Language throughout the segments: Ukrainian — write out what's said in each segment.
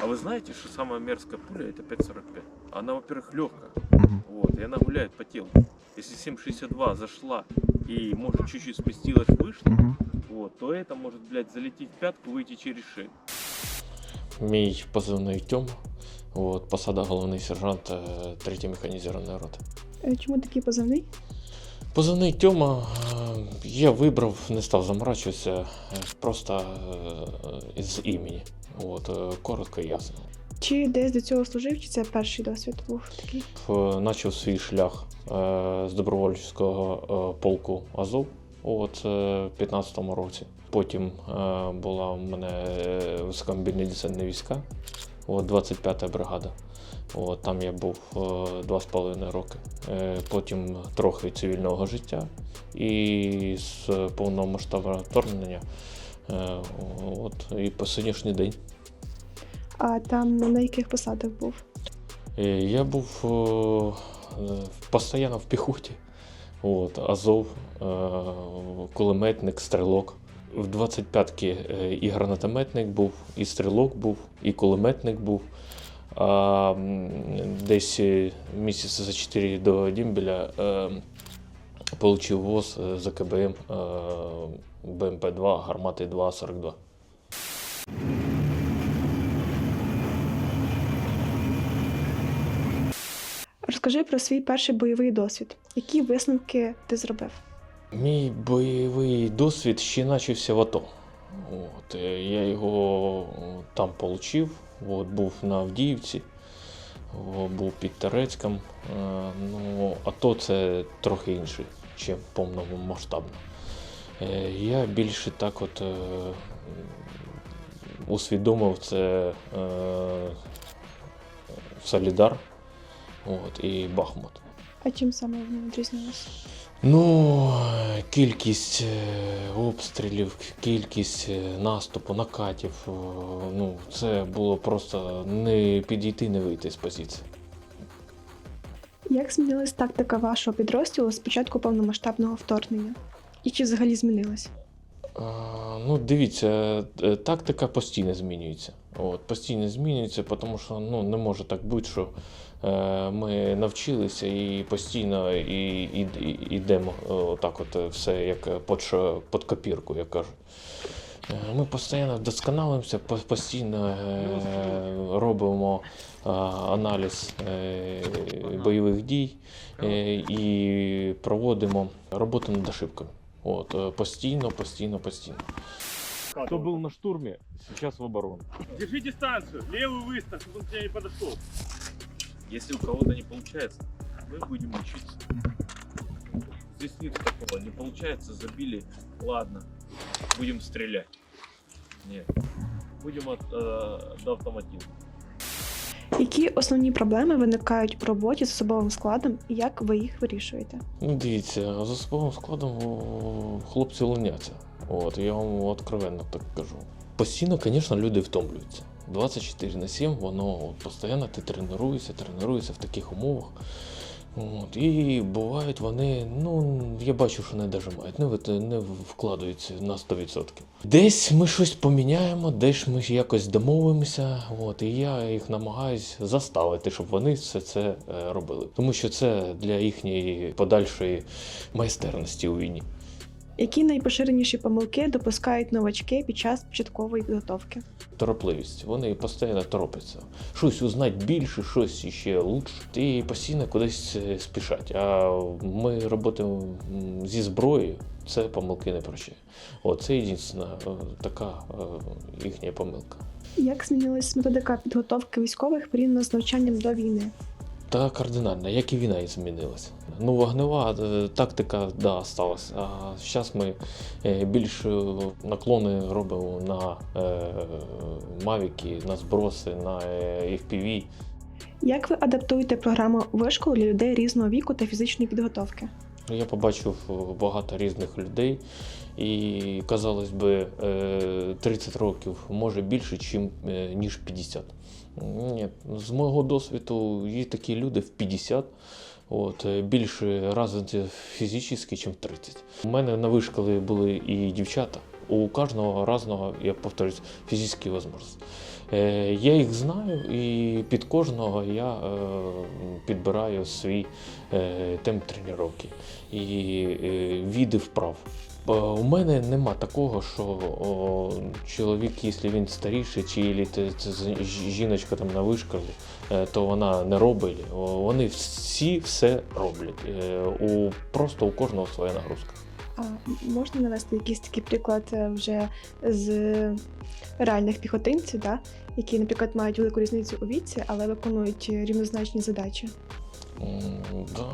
А вы знаете, что самая мерзкая пуля это 5,45? Она, во-первых, легкая, Мгм. вот, и она гуляет по телу. Если 7,62 зашла и, может, чуть-чуть спустилась выше, Мгм. вот, то это может, блядь, залететь в пятку, выйти через шею. Мій позивний Тьом, от, посада головний сержант е, 3 механізованої роти. Е, Чому такий позивний? Позивний Тьома е, я вибрав, не став заморачуватися, е, просто е, із імені. От, коротко і ясно. Чи десь до цього служив, чи це перший досвід був такий? Начав свій шлях з добровольчого полку Азов от, е, в 15-му році. Потім була у мене високомобільні десантні війська, от, 25-та бригада. От, там я був е, два з половиною роки. Е, Потім трохи цивільного життя і з повномасштабного вторгнення. е, От, і по сьогоднішній день. А там на яких посадах був? Е, Я був е, е, постійно в піхоті. От, Азов, е, кулеметник, стрілок. В 25-ки е, і гранатометник був, і стрілок був, і кулеметник був. А десь е, місяця за 4 до Дімбеля е, получив ВОЗ е, за КБМ е, БМП-2, гармати 2,42. Розкажи про свій перший бойовий досвід. Які висновки ти зробив? Мій бойовий досвід ще почався в АТО. От, е, я його там отримав. От, був на Авдіївці, був під Терецьком. Е, Ну, АТО це трохи інше, ніж повномасштабно. Е, Я більше так от усвідомив це Солідар от, і Бахмут. А чим саме вони відрізнялися? Ну, кількість е, обстрілів, кількість е, наступу, накатів. е, Ну, це було просто не підійти, не вийти з позиції. Як змінилась тактика вашого підрозділу з початку повномасштабного вторгнення? І чи взагалі змінилась? Ну, дивіться, е, тактика постійно змінюється. От, постійно змінюється, тому що ну, не може так бути, що е, ми навчилися і постійно і, і, і, йдемо е, отак от все як під, під копірку, як кажуть. Ми постійно вдосконалимося, постійно робимо аналіз бойових дій і проводимо роботу над ошибками. От, е, постійно, постійно, постійно. Кто был на штурме, сейчас в обороне. Держи дистанцию, левый выставь, чтобы он к тебе не подошел. Если у кого-то не получается, мы будем учиться. Здесь нет такого, не получается, забили, ладно, будем стрелять. Нет, будем от, э, до автоматизма. Які основні проблеми виникають в роботі з особовим складом і як ви їх вирішуєте? Дивіться, з особовим складом хлопці луняться. От, я вам откровенно так кажу. Постійно, звісно, люди втомлюються. 24 на 7, воно от, постійно ти тренуєшся, тренуєшся в таких умовах. От, і бувають вони, ну, я бачу, що не дожимають, не, не вкладаються на 100%. Десь ми щось поміняємо, десь ми якось домовимося, от, і я їх намагаюсь заставити, щоб вони все це е, робили. Тому що це для їхньої подальшої майстерності у війні. Які найпоширеніші помилки допускають новачки під час початкової підготовки? Торопливість. Вони постійно торопляться. Щось узнати більше, щось іще лучше. І постійно кудись е, спішать. А ми працюємо зі зброєю, це помилки не прощає. От це єдина така е, їхня помилка. Як змінилась методика підготовки військових порівняно з навчанням до війни? Та кардинально, як і війна і змінилася. Ну, вогнева е, тактика, да, сталася. А зараз ми е, більш е, наклони робимо на мавіки, на зброси, на FPV. Як ви адаптуєте програму вишколу для людей різного віку та фізичної підготовки? Ну, Я побачив е, багато різних людей, і, казалось би, е, 30 років може більше, е, ніж 50. Ні, з мого досвіду є такі люди в 50, от, е, більше розвиті фізично, ніж 30. У мене на вишколі були і дівчата. У кожного разного, я повторюсь, фізичні можливості. Е, Я їх знаю, і під кожного я е, підбираю свій е, темп тренування і види вправ. У мене нема такого, що о, чоловік, якщо він старіший, чи жіночка там на вишколі, е, то вона не робить. Вони всі все роблять. У, просто у кожного своя нагрузка. А можна навести якийсь такий приклад е, вже з реальних піхотинців, да? які, наприклад, мають велику різницю у віці, але виконують рівнозначні задачі. Да,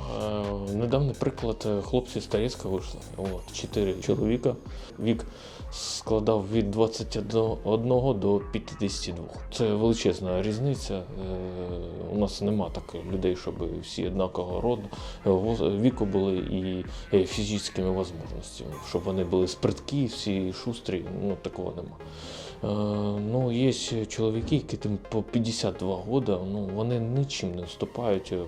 недавній приклад е, хлопці з Тарецька вийшли. От, чотири чоловіка. Вік складав від 21 до 52. Це величезна різниця. Е, У нас нема таких людей, щоб всі однакового роду е, віку були і фізичними можливостями, щоб вони були сприткі, всі шустрі. Ну такого нема. Ну, є чоловіки, які тим по 52 роки, ну вони нічим не вступають е,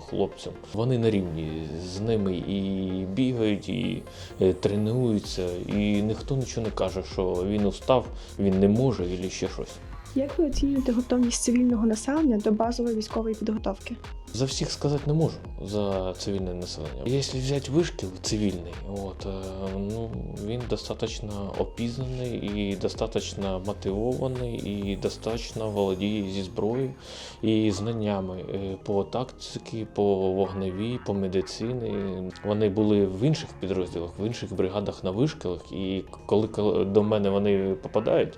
хлопцям. Вони на рівні з ними і бігають, і е, тренуються, і ніхто нічого не каже, що він устав, він не може, і ще щось. Як ви оцінюєте готовність цивільного населення до базової військової підготовки? За всіх сказати не можу за цивільне населення. Якщо взяти вишкіл цивільний, от, е, ну, він достатньо опізнаний і достатньо мотивований, і достатньо володіє зі зброєю і знаннями е, по тактиці, по вогневій, по медицині. Вони були в інших підрозділах, в інших бригадах на вишкілах, і коли до мене вони попадають,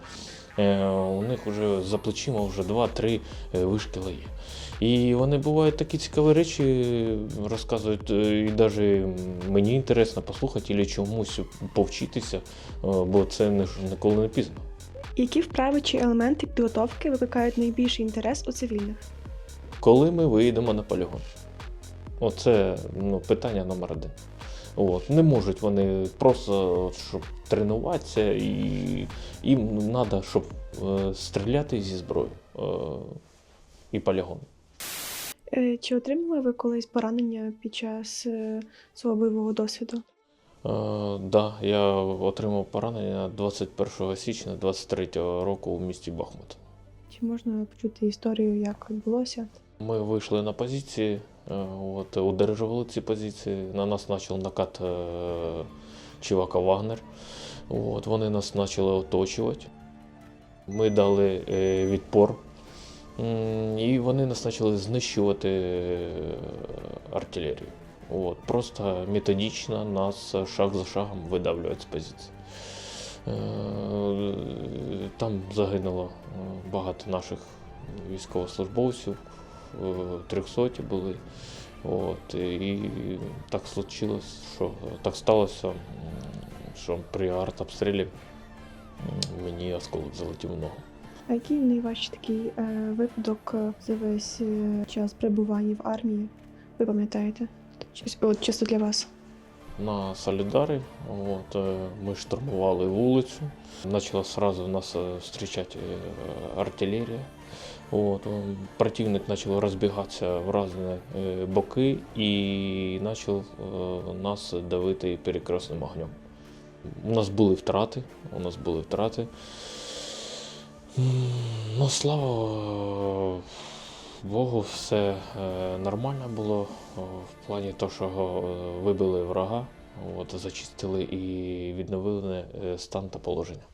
у них вже за плечима вже 2-3 е, вишкіла є. І вони бувають такі цікаві речі, розказують, е, і навіть мені інтересно послухати або чомусь повчитися, е, бо це ніколи не пізно. Які вправи чи елементи підготовки викликають найбільший інтерес у цивільних? Коли ми виїдемо на полігон? Оце ну, питання номер один. От. Не можуть вони просто от, щоб тренуватися, і їм треба, щоб е, стріляти зі зброї е, і полігон. Е, Чи отримали ви колись поранення під час е, свого бойового досвіду? Е, да, я отримав поранення 21 січня 23 року в місті Бахмут. Чи можна почути історію, як відбулося? Ми вийшли на позиції, е, от, удержували ці позиції. На нас почав накат е, Чивака Вагнер. От, вони нас почали оточувати. Ми дали е, відпор. І вони нас почали знищувати е, артилерію. От, просто методично нас шаг за шагом видавлюють з позиції. Е, Там загинуло е, багато наших військовослужбовців, е, трьохсоті були. От, і так случилось, що так сталося, що при артобстрілі мені осколок залетів в ногу. А який найважчий такий е, випадок е, за весь е, час перебування в армії? Ви пам'ятаєте? От чисто для вас. на Солідарі. От, ми штурмували вулицю. Почала сразу нас зустрічати артилерія. От, противник почав розбігатися в різні е, боки і почав е, нас давити перекресним огнем. У нас були втрати. У нас були втрати. Ну, слава е, Богу, все нормально було в плані того, що вибили врага, от, зачистили і відновили стан та положення.